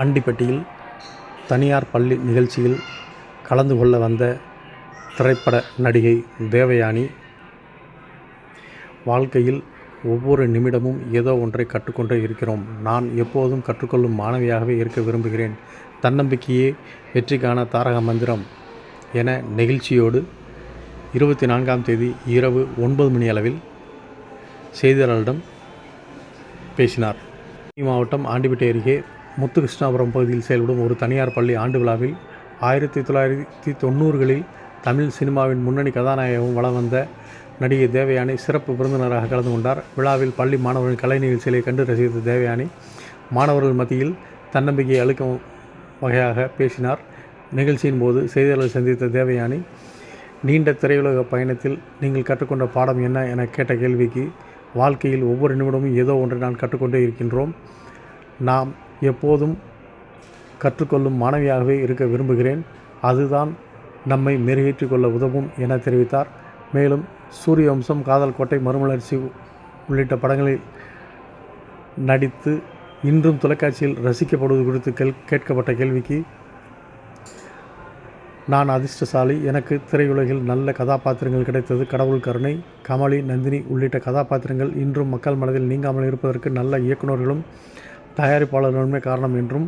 ஆண்டிப்பட்டியில் தனியார் பள்ளி நிகழ்ச்சியில் கலந்து கொள்ள வந்த திரைப்பட நடிகை தேவயானி வாழ்க்கையில் ஒவ்வொரு நிமிடமும் ஏதோ ஒன்றை கற்றுக்கொண்டே இருக்கிறோம். நான் எப்போதும் கற்றுக்கொள்ளும் மாணவியாகவே இருக்க விரும்புகிறேன். தன்னம்பிக்கையே வெற்றிக்கான தாரக மந்திரம் என நெகிழ்ச்சியோடு இருபத்தி நான்காம் தேதி இரவு ஒன்பது மணி அளவில் செய்தியாளர்களிடம் பேசினார். மாவட்டம் ஆண்டிப்பட்டி அருகே முத்துகிருஷ்ணாபுரம் பகுதியில் செயல்படும் ஒரு தனியார் பள்ளி ஆண்டு விழாவில் ஆயிரத்தி தொள்ளாயிரத்தி தொண்ணூறுகளில் தமிழ் சினிமாவின் முன்னணி கதாநாயகம் வலம் வந்த நடிகை தேவயானி சிறப்பு விருந்தினராக கலந்து கொண்டார். விழாவில் பள்ளி மாணவர்களின் கலை நிகழ்ச்சிகளை கண்டு ரசித்த தேவயானி மாணவர்கள் மத்தியில் தன்னம்பிக்கையை அளிக்கும் வகையாக பேசினார். நிகழ்ச்சியின் போது செய்தியாளர்கள் சந்தித்த தேவயானி நீண்ட திரையுலக பயணத்தில் நீங்கள் கற்றுக்கொண்ட பாடம் என்ன? என கேட்ட கேள்விக்கு வாழ்க்கையில் ஒவ்வொரு நிமிடமும் ஏதோ ஒன்றை நான் கற்றுக்கொண்டே இருக்கின்றோம். நாம் எப்போதும் கற்றுக்கொள்ளும் மாணவியாகவே இருக்க விரும்புகிறேன். அதுதான் நம்மை மெருகேற்றி கொள்ள உதவும் என தெரிவித்தார். மேலும் சூரிய வம்சம் காதல் கோட்டை மறுமலர்ச்சி உள்ளிட்ட படங்களில் நடித்து இன்றும் தொலைக்காட்சியில் ரசிக்கப்படுவது குறித்து கேள் கேட்கப்பட்ட கேள்விக்கு நான் அதிர்ஷ்டசாலி. எனக்கு திரையுலகில் நல்ல கதாபாத்திரங்கள் கிடைத்தது கடவுள் கருணை கமலி நந்தினி உள்ளிட்ட கதாபாத்திரங்கள் இன்றும் மக்கள் மனதில் நீங்காமல் இருப்பதற்கு நல்ல இயக்குநர்களும் தயாரிப்பாளர்களுமே காரணம் என்றும்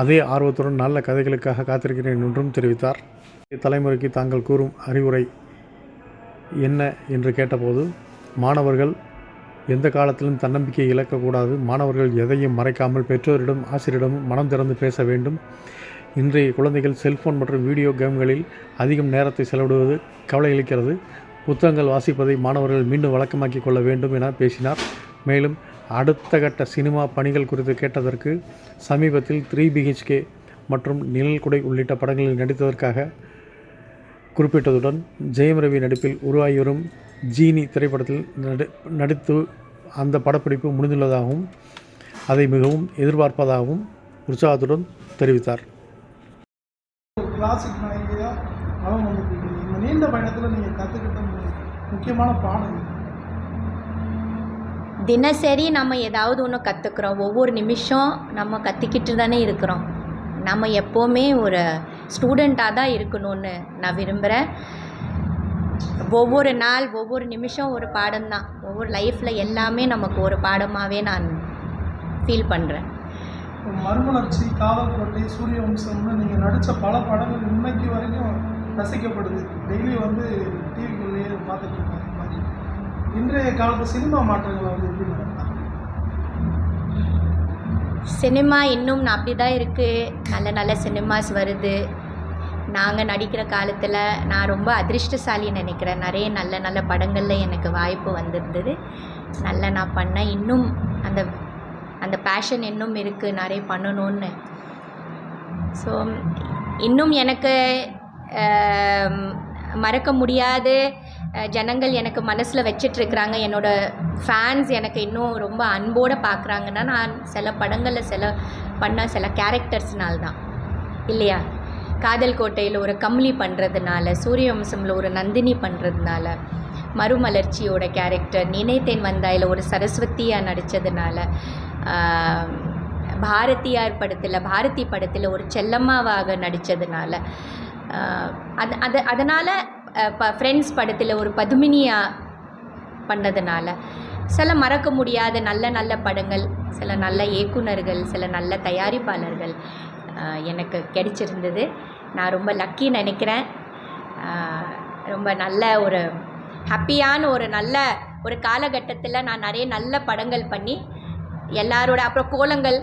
அதே ஆர்வத்துடன் நல்ல கதைகளுக்காக காத்திருக்கிறேன் என்றும் தெரிவித்தார். தலைமுறைக்கு தாங்கள் கூறும் அறிவுரை என்ன என்று கேட்டபோது மாணவர்கள் எந்த காலத்திலும் தன்னம்பிக்கையை இழக்கக்கூடாது. மாணவர்கள் எதையும் மறைக்காமல் பெற்றோரிடம் ஆசிரியரிடமும் மனம் திறந்து பேச வேண்டும். இன்றைய குழந்தைகள் செல்ஃபோன் மற்றும் வீடியோ கேம்களில் அதிகம் நேரத்தை செலவிடுவது கவலை அளிக்கிறது. புத்தகங்கள் வாசிப்பதை மாணவர்கள் மீண்டும் வழக்கமாக்கிக் கொள்ள வேண்டும் என பேசினார். மேலும் அடுத்த கட்ட சினிமா பணிகள் குறித்து கேட்டதற்கு சமீபத்தில் த்ரீ பிஹெச்கே மற்றும் நிழல்குடை உள்ளிட்ட படங்களில் நடித்ததற்காக குறிப்பிட்டதுடன் ஜெயம் ரவி நடிப்பில் உருவாகி வரும் ஜீனி திரைப்படத்தில் நடி நடித்து அந்த படப்பிடிப்பு முடிந்துள்ளதாகவும் அதை மிகவும் எதிர்பார்ப்பதாகவும் உற்சாகத்துடன் தெரிவித்தார். கிளாசிக் இந்த நீண்ட பயணத்தில் நீங்கள் கற்றுக்கிட்ட முக்கியமான பாடம் தினசரி நம்ம ஏதாவது ஒன்று கற்றுக்குறோம் ஒவ்வொரு நிமிஷம் நம்ம கற்றுக்கிட்டு தானே இருக்கிறோம். நம்ம எப்போவுமே ஒரு ஸ்டூடெண்ட்டாக தான் இருக்கணும்னு நான் விரும்புகிறேன் ஒவ்வொரு நாள் ஒவ்வொரு நிமிஷம் ஒரு பாடம் தான். ஒவ்வொரு லைஃப்பில் எல்லாமே நமக்கு ஒரு பாடமாகவே நான் ஃபீல் பண்ணுறேன் மறுமலர்ச்சி காவல்கோட்டை சூரிய வம்சம்னு நீங்கள் நடித்த பல படங்கள் இன்னைக்கு வரைக்கும் ரசிக்கப்படுது. டெய்லி வந்து டிவிக்குள்ளேயே பார்த்துட்டு இருக்கேன் இன்றைய காலத்து சினிமா மாற்றங்கள் வந்து எப்படி சினிமா இன்னும் அப்படி தான் இருக்குது நல்ல நல்ல சினிமாஸ் வருது. நாங்கள் நடிக்கிற காலத்தில் நான் ரொம்ப அதிர்ஷ்டசாலின்னு நினைக்கிறேன். நிறைய நல்ல நல்ல படங்களில் எனக்கு வாய்ப்பு வந்திருந்தது. நல்லா நான் பண்ணேன். இன்னும் அந்த அந்த பேஷன் இன்னும் இருக்குது நிறைய பண்ணணும்னு. ஸோ இன்னும் எனக்கு மறக்க முடியாது ஜனங்கள் எனக்கு மனசில் வச்சிட்ருக்குறாங்க. என்னோடய ஃபேன்ஸ் எனக்கு இன்னும் ரொம்ப அன்போடு பார்க்குறாங்கன்னா நான் சில படங்களில் சில பண்ண சில கேரக்டர்ஸ்னால் தான் இல்லையா? காதல் கோட்டையில் ஒரு கம்லி பண்ணுறதுனால சூரிய வம்சமில் ஒரு நந்தினி பண்ணுறதுனால மறுமலர்ச்சியோட கேரக்டர் நினைத்தேன் வந்தாயில் ஒரு சரஸ்வதியாக நடித்ததுனால பாரதியார் படத்தில் பாரதி படத்தில் ஒரு செல்லம்மாவாக நடித்ததுனால அது அது அதனால் ப ஃப்ரெண்ட்ஸ் படத்தில் ஒரு பதுமினியாக பண்ணதுனால சில மறக்க முடியாத நல்ல நல்ல படங்கள் சில நல்ல இயக்குனர்கள் சில நல்ல தயாரிப்பாளர்கள் எனக்கு கிடைச்சிருந்தது. நான் ரொம்ப லக்கி நினைக்கிறேன். ரொம்ப நல்ல ஒரு ஹாப்பியான ஒரு நல்ல ஒரு காலகட்டத்தில் நான் நிறைய நல்ல படங்கள் பண்ணி எல்லாரோட அப்புறம் கோலங்கள்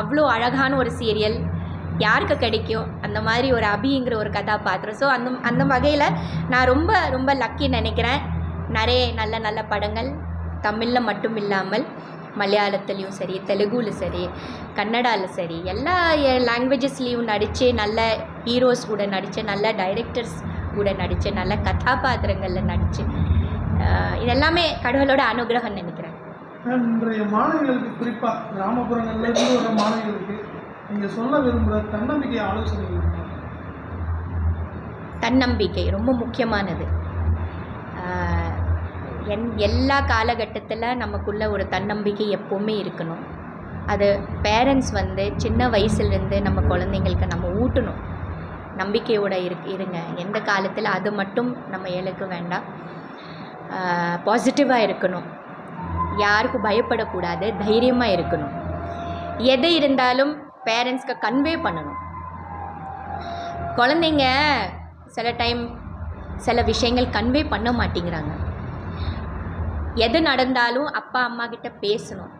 அவ்வளோ அழகான ஒரு சீரியல் யாருக்கு கிடைக்கும்? அந்த மாதிரி ஒரு அபிங்கிற ஒரு கதாபாத்திரம். ஸோ அந்த அந்த வகையில் நான் ரொம்ப ரொம்ப லக்கி நினைக்கிறேன். நிறைய நல்ல நல்ல படங்கள். தமிழில் மட்டும் இல்லாமல் மலையாளத்துலேயும் சரி தெலுங்குல சரி கன்னடாவில் சரி எல்லா லாங்குவேஜஸ்லேயும் நடித்து நல்ல ஹீரோஸ் கூட நடித்து நல்ல டைரக்டர்ஸ் கூட நடித்து நல்ல கதாபாத்திரங்களில் நடித்து இதெல்லாமே கடவுளோட அனுகிரகம் நினைக்கிறேன். இன்றைய மாணவிகளுக்கு குறிப்பாக கிராமப்புறங்கள்ல இருந்து வர மாணவிகளுக்கு நீங்கள் சொல்ல விரும்புகிற தன்னம்பிக்கை ஆலோசனை தன்னம்பிக்கை ரொம்ப முக்கியமானது. என் எல்லா காலகட்டத்தில் நமக்குள்ளே ஒரு தன்னம்பிக்கை எப்போவுமே இருக்கணும். அது பேரண்ட்ஸ் வந்து சின்ன வயசுலேருந்து நம்ம குழந்தைங்களுக்கு நம்ம ஊட்டணும். நம்பிக்கையோடு இரு இருங்க. எந்த காலத்தில் அது மட்டும் நம்ம இழக்க வேண்டாம். பாசிட்டிவாக இருக்கணும். யாருக்கும் பயப்படக்கூடாது தைரியமாக இருக்கணும். எது இருந்தாலும் பேரண்ட்ஸ்க்கு கன்வே பண்ணணும். குழந்தைங்க சில டைம் சில விஷயங்கள் கன்வே பண்ண மாட்டேங்கிறாங்க. எது நடந்தாலும் அப்பா அம்மா கிட்ட பேசணும்.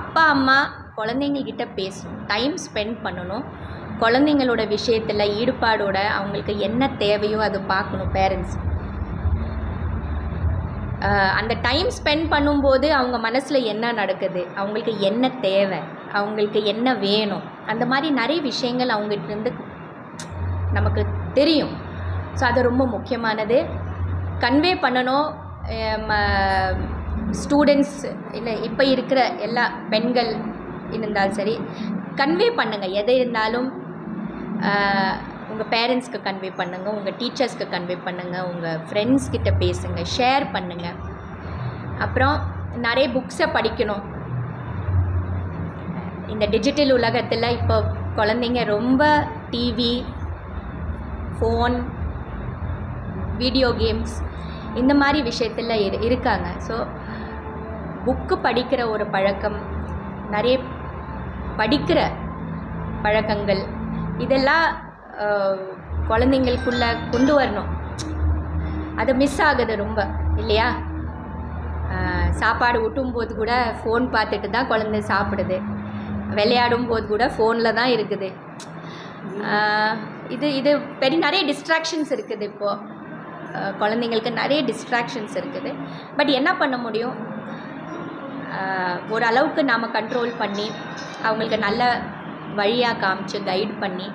அப்பா அம்மா குழந்தைங்கக்கிட்ட பேசணும். டைம் ஸ்பெண்ட் பண்ணணும். குழந்தைங்களோட விஷயத்தில் ஈடுபாடோட அவங்களுக்கு என்ன தேவையோ அது பார்க்கணும் பேரண்ட்ஸ் அந்த டைம் ஸ்பெண்ட் பண்ணும்போது அவங்க மனசில் என்ன நடக்குது? அவங்களுக்கு என்ன தேவை? அவங்களுக்கு என்ன வேணும்? அந்த மாதிரி நிறைய விஷயங்கள் அவங்ககிட்ட இருந்து நமக்கு தெரியும். ஸோ அது ரொம்ப முக்கியமானது. கன்வே பண்ணணும் ஸ்டூடெண்ட்ஸ் இல்லை இப்போ இருக்கிற எல்லா பெண்கள் இருந்தாலும் சரி கன்வே பண்ணுங்கள் எதை இருந்தாலும் உங்கள் பேரண்ட்ஸ்க்கு கன்வே பண்ணுங்கள் உங்கள் டீச்சர்ஸ்க்கு கன்வே பண்ணுங்கள் உங்கள் ஃப்ரெண்ட்ஸ் கிட்ட ஷேர் பண்ணுங்கள் அப்புறம் நிறைய புக்ஸை படிக்கணும். இந்த டிஜிட்டல் உலகத்தில் இப்போ குழந்தைங்க ரொம்ப டிவி ஃபோன் வீடியோ கேம்ஸ் இந்த மாதிரி விஷயத்தில் இரு இருக்காங்க. ஸோ புக்கு படிக்கிற ஒரு பழக்கம் நிறைய படிக்கிற பழக்கங்கள் இதெல்லாம் குழந்தைங்களுக்குள்ளே குழந்தைங்களுக்குள்ள கொண்டு வரணும். அது மிஸ் ஆகுது ரொம்ப இல்லையா? சாப்பாடு ஊட்டும்போது கூட ஃபோன் பார்த்துட்டு தான் குழந்தை சாப்பிடுது. விளையாடும் போது கூட ஃபோனில் தான் இருக்குது. இது இது பெரிய நிறைய டிஸ்ட்ராக்ஷன்ஸ் இருக்குது இப்போது குழந்தைங்களுக்கு நிறைய டிஸ்ட்ராக்ஷன்ஸ் இருக்குது. பட் என்ன பண்ண முடியும்? ஓரளவுக்கு நாம் கண்ட்ரோல் பண்ணி அவங்களுக்கு நல்ல வழியாக காமிச்சு கைட் பண்ணி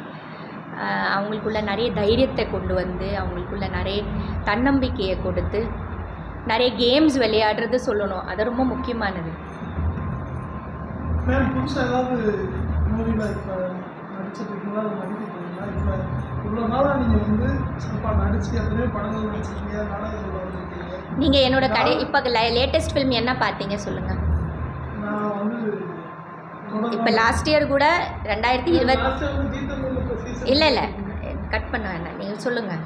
அவங்களுக்குள்ள நிறைய தைரியத்தை கொண்டு வந்து அவங்களுக்குள்ள நிறைய தன்னம்பிக்கையை கொடுத்து நிறைய கேம்ஸ் விளையாடுறது சொல்லணும். அது ரொம்ப முக்கியமானது. மேம் புதுசாக ஏதாவது மூவியில் இப்போ நடிச்சிட்டு இருக்கீங்களா அது இருக்கீங்களா இப்போ இவ்வளோ நாளாக நீங்கள் வந்து இப்போ நடிச்சு எத்தனையோ படங்கள் நடிச்சிருக்கீங்க. நாடகங்கள் வந்திருக்கீங்க நீங்கள் என்னோட கடை இப்போ லேட்டஸ்ட் ஃபிலிம் என்ன பார்த்தீங்க சொல்லுங்கள் நான் வந்து தொடர்ந்து- இப்போ லாஸ்ட் இயர் கூட ரெண்டாயிரத்தி இருபத் last year வந்து தீர்த்தமிழ் இப்போ season இல்லை இல்லை. கட் பண்ண வேண்டாம். நீங்கள் சொல்லுங்கள்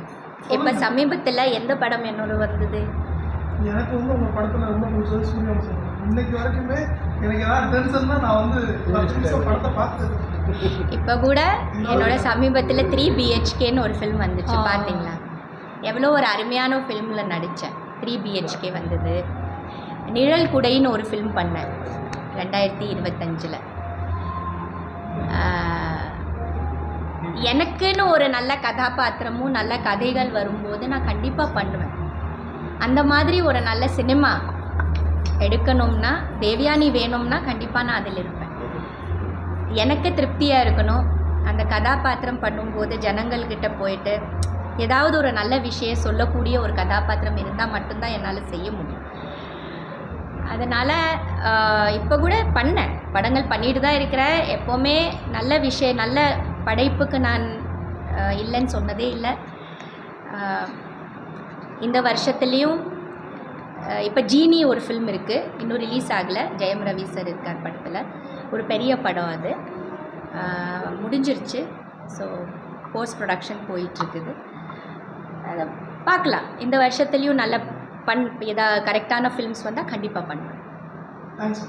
இப்போ சமீபத்தில் எந்த படம் என்னோட வந்தது? எனக்கு வந்து உங்கள் படத்தில் ரொம்ப பிடிச்சது சூரியவம்சம் இன்னைக்கு வரைக்குமே எனக்கு ஏதாவது டென்ஷன்னா நான் வந்து பத்து நிமிஷம் படத்தை பார்த்துட்டு இப்போ கூட என்னோட சமீபத்தில் த்ரீ பிஹெச்கேன்னு ஒரு ஃபிலிம் வந்துச்சு. பார்த்தீங்களா எவ்வளோ ஒரு அருமையான ஃபிலிமில் நடித்தேன் த்ரீ பிஹெச்கே வந்தது. நிழல் குடைன்னு ஒரு ஃபிலிம் பண்ணேன் ரெண்டாயிரத்தி இருபத்தஞ்சில். எனக்குன்னு ஒரு நல்ல கதாபாத்திரமும் நல்ல கதைகள் வரும்போது நான் கண்டிப்பாக பண்ணுவேன். அந்த மாதிரி ஒரு நல்ல சினிமா எடுக்கணும்னா தேவயானி வேணும்னா கண்டிப்பாக நான் அதில் இருப்பேன். எனக்கு திருப்தியாக இருக்கணும். அந்த கதாபாத்திரம் பண்ணும்போது ஜனங்கள்கிட்ட போயிட்டு ஏதாவது ஒரு நல்ல விஷயம் சொல்லக்கூடிய ஒரு கதாபாத்திரம் இருந்தால் மட்டும்தான் என்னால் செய்ய முடியும். அதனால் இப்போ கூட பண்ணேன். படங்கள் பண்ணிட்டு தான் இருக்கிறேன். எப்போவுமே நல்ல விஷயம் நல்ல படைப்புக்கு நான் இல்லைன்னு சொன்னதே இல்லை. இந்த வருஷத்துலேயும் இப்போ ஜீனி ஒரு ஃபில்ம் இருக்குது இன்னும் ரிலீஸ் ஆகலை. ஜெயம் ரவி சார் இருக்கார் படத்தில். ஒரு பெரிய படம் அது. முடிஞ்சிருச்சு. ஸோ போஸ்ட் ப்ரொடக்ஷன் போயிட்டுருக்குது. அதை பார்க்கலாம். இந்த வருஷத்துலேயும் நல்ல பண் ஏதாவது கரெக்டான ஃபில்ம்ஸ் வந்தால் கண்டிப்பாக பண்ணுவேன். தேங்க்ஸ்